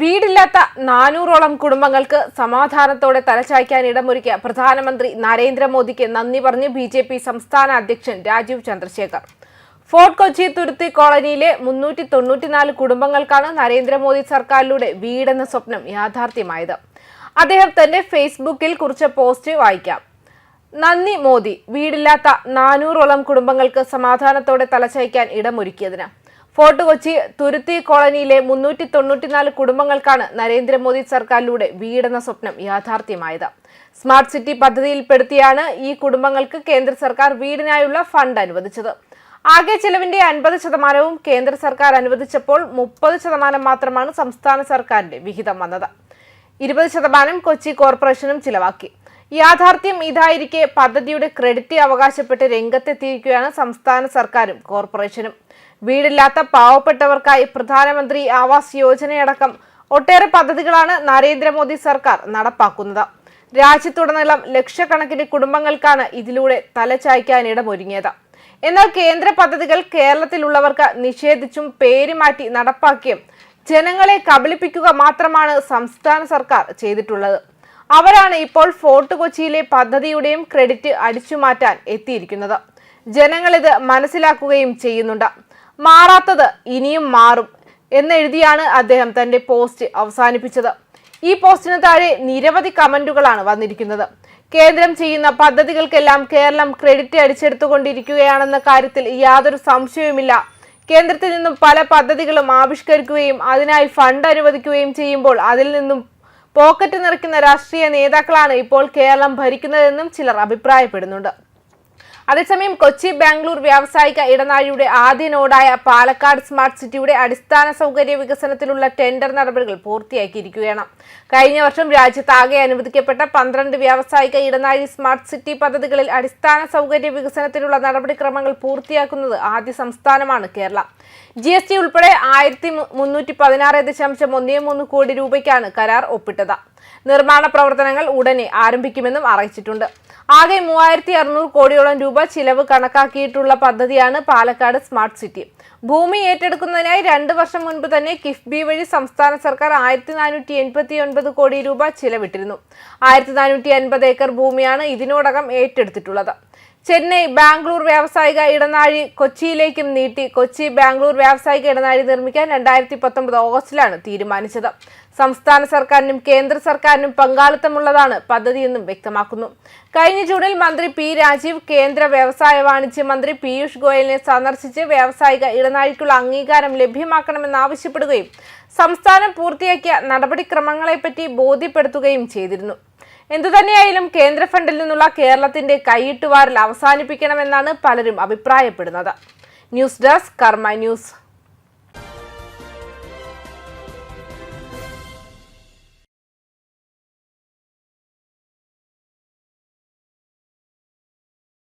വീടില്ലാത്ത നാനൂറോളം കുടുംബങ്ങൾക്ക് സമാധാനത്തോടെ തലചായ്ക്കാൻ ഇടമൊരുക്കിയ പ്രധാനമന്ത്രി നരേന്ദ്രമോദിക്ക് നന്ദി പറഞ്ഞ് ബി ജെ പി സംസ്ഥാന അധ്യക്ഷൻ രാജീവ് ചന്ദ്രശേഖർ. ഫോർട്ട് കൊച്ചി തുരുത്തി കോളനിയിലെ മുന്നൂറ്റി തൊണ്ണൂറ്റിനാല് കുടുംബങ്ങൾക്കാണ് നരേന്ദ്രമോദി സർക്കാരിലൂടെ വീടെന്ന സ്വപ്നം യാഥാർത്ഥ്യമായത്. അദ്ദേഹം തന്റെ ഫേസ്ബുക്കിൽ കുറിച്ച പോസ്റ്റ് വായിക്കാം. നന്ദി മോദി വീടില്ലാത്ത നാനൂറോളം കുടുംബങ്ങൾക്ക് സമാധാനത്തോടെ തലചായ്ക്കാൻ ഇടമൊരുക്കിയതിന്. ഫോർട്ട് കൊച്ചി തുരുത്തി കോളനിയിലെ മുന്നൂറ്റി തൊണ്ണൂറ്റിനാല് കുടുംബങ്ങൾക്കാണ് നരേന്ദ്രമോദി സർക്കാരിലൂടെ വീടെന്ന സ്വപ്നം യാഥാർത്ഥ്യമായത്. സ്മാർട്ട് സിറ്റി പദ്ധതിയിൽപ്പെടുത്തിയാണ് ഈ കുടുംബങ്ങൾക്ക് കേന്ദ്ര സർക്കാർ വീടിനായുള്ള ഫണ്ട് അനുവദിച്ചത്. ആകെ ചെലവിന്റെ അൻപത് ശതമാനവും കേന്ദ്ര സർക്കാർ അനുവദിച്ചപ്പോൾ മുപ്പത് ശതമാനം മാത്രമാണ് സംസ്ഥാന സർക്കാരിന്റെ വിഹിതം വന്നത്. ഇരുപത് ശതമാനം കൊച്ചി കോർപ്പറേഷനും ചിലവാക്കി. യാഥാർത്ഥ്യം ഇതായിരിക്കെ പദ്ധതിയുടെ ക്രെഡിറ്റ് അവകാശപ്പെട്ട് രംഗത്തെത്തിയിരിക്കുകയാണ് സംസ്ഥാന സർക്കാരും കോർപ്പറേഷനും. വീടില്ലാത്ത പാവപ്പെട്ടവർക്കായി പ്രധാനമന്ത്രി ആവാസ് യോജനയടക്കം ഒട്ടേറെ പദ്ധതികളാണ് നരേന്ദ്രമോദി സർക്കാർ നടപ്പാക്കുന്നത്. രാജ്യത്തുടനീളം ലക്ഷക്കണക്കിന് കുടുംബങ്ങൾക്കാണ് ഇതിലൂടെ തലചായ്ക്കാനിടമൊരുങ്ങിയത് എന്നാൽ കേന്ദ്ര പദ്ധതികൾ കേരളത്തിലുള്ളവർക്ക് നിഷേധിച്ചും പേരുമാറ്റി നടപ്പാക്കിയും ജനങ്ങളെ കബളിപ്പിക്കുക മാത്രമാണ് സംസ്ഥാന സർക്കാർ ചെയ്തിട്ടുള്ളത്. അവരാണ് ഇപ്പോൾ ഫോർട്ട് കൊച്ചിയിലെ പദ്ധതിയുടെയും ക്രെഡിറ്റ് അടിച്ചുമാറ്റാൻ എത്തിയിരിക്കുന്നത്. ജനങ്ങളിത് മനസ്സിലാക്കുകയും ചെയ്യുന്നുണ്ട്. മാറാത്തത് ഇനിയും മാറും എന്നെഴുതിയാണ് അദ്ദേഹം തന്റെ പോസ്റ്റ് അവസാനിപ്പിച്ചത്. ഈ പോസ്റ്റിന് താഴെ നിരവധി കമന്റുകളാണ് വന്നിരിക്കുന്നത്. കേന്ദ്രം ചെയ്യുന്ന പദ്ധതികൾക്കെല്ലാം കേരളം ക്രെഡിറ്റ് അടിച്ചെടുത്തുകൊണ്ടിരിക്കുകയാണെന്ന കാര്യത്തിൽ യാതൊരു സംശയവുമില്ല. കേന്ദ്രത്തിൽ നിന്നും പല പദ്ധതികളും ആവിഷ്കരിക്കുകയും അതിനായി ഫണ്ട് അനുവദിക്കുകയും ചെയ്യുമ്പോൾ അതിൽ നിന്നും പോക്കറ്റ് നിറയ്ക്കുന്ന രാഷ്ട്രീയ നേതാക്കളാണ് ഇപ്പോൾ കേരളം ഭരിക്കുന്നതെന്നും ചിലർ അഭിപ്രായപ്പെടുന്നുണ്ട്. അതേസമയം കൊച്ചി ബാംഗ്ലൂർ വ്യാവസായിക ഇടനാഴിയുടെ ആദ്യ നോഡായ പാലക്കാട് സ്മാർട്ട് സിറ്റിയുടെ അടിസ്ഥാന സൗകര്യ വികസനത്തിലുള്ള ടെൻഡർ നടപടികൾ പൂർത്തിയാക്കിയിരിക്കുകയാണ്. കഴിഞ്ഞ വർഷം രാജ്യത്താകെ അനുവദിക്കപ്പെട്ട പന്ത്രണ്ട് വ്യാവസായിക ഇടനാഴി സ്മാർട്ട് സിറ്റി പദ്ധതികളിൽ അടിസ്ഥാന സൗകര്യ വികസനത്തിനുള്ള നടപടിക്രമങ്ങൾ പൂർത്തിയാക്കുന്നത് ആദ്യ സംസ്ഥാനമാണ് കേരള. ജി എസ് ടി ഉൾപ്പെടെ ആയിരത്തി മുന്നൂറ്റി പതിനാറ് ദശാംശം ഒന്നേ മൂന്ന് കോടി രൂപയ്ക്കാണ് കരാർ ഒപ്പിട്ടത്. നിർമ്മാണ പ്രവർത്തനങ്ങൾ ഉടനെ ആരംഭിക്കുമെന്നും അറിയിച്ചിട്ടുണ്ട്. ആകെ മൂവായിരത്തി അറുന്നൂറ് കോടിയോളം രൂപ ചിലവ് കണക്കാക്കിയിട്ടുള്ള പദ്ധതിയാണ് പാലക്കാട് സ്മാർട്ട് സിറ്റി. ഭൂമി ഏറ്റെടുക്കുന്നതിനായി രണ്ട് വർഷം മുൻപ് തന്നെ കിഫ്ബി വഴി സംസ്ഥാന സർക്കാർ ആയിരത്തി നാനൂറ്റി എൺപത്തി ഒൻപത് കോടി രൂപ ചിലവിട്ടിരുന്നു. ആയിരത്തി നാനൂറ്റി അൻപത് ഏക്കർ ഭൂമിയാണ് ഇതിനോടകം ഏറ്റെടുത്തിട്ടുള്ളത്. ചെന്നൈ ബാംഗ്ലൂർ വ്യാവസായിക ഇടനാഴി കൊച്ചിയിലേക്കും നീട്ടി കൊച്ചി ബാംഗ്ലൂർ വ്യാവസായിക ഇടനാഴി നിർമ്മിക്കാൻ രണ്ടായിരത്തി പത്തൊമ്പത് ഓഗസ്റ്റിലാണ് തീരുമാനിച്ചത്. സംസ്ഥാന സർക്കാരിനും കേന്ദ്ര സർക്കാരിനും പങ്കാളിത്തമുള്ളതാണ് പദ്ധതിയെന്നും വ്യക്തമാക്കുന്നു. കഴിഞ്ഞ ജൂണിൽ മന്ത്രി പി രാജീവ് കേന്ദ്ര വ്യവസായ വാണിജ്യ മന്ത്രി പീയൂഷ് ഗോയലിനെ സന്ദർശിച്ച് വ്യാവസായിക ഇടനാഴിക്കുള്ള അംഗീകാരം ലഭ്യമാക്കണമെന്നാവശ്യപ്പെടുകയും സംസ്ഥാനം പൂർത്തിയാക്കിയ നടപടിക്രമങ്ങളെപ്പറ്റി ബോധ്യപ്പെടുത്തുകയും ചെയ്തിരുന്നു. എന്തുതന്നെയായാലും കേന്ദ്ര ഫണ്ടിൽ നിന്നുള്ള കേരളത്തിന്റെ കൈയിട്ടുവാറിൽ അവസാനിപ്പിക്കണമെന്നാണ് പലരും അഭിപ്രായപ്പെടുന്നത്. News desk Karma news.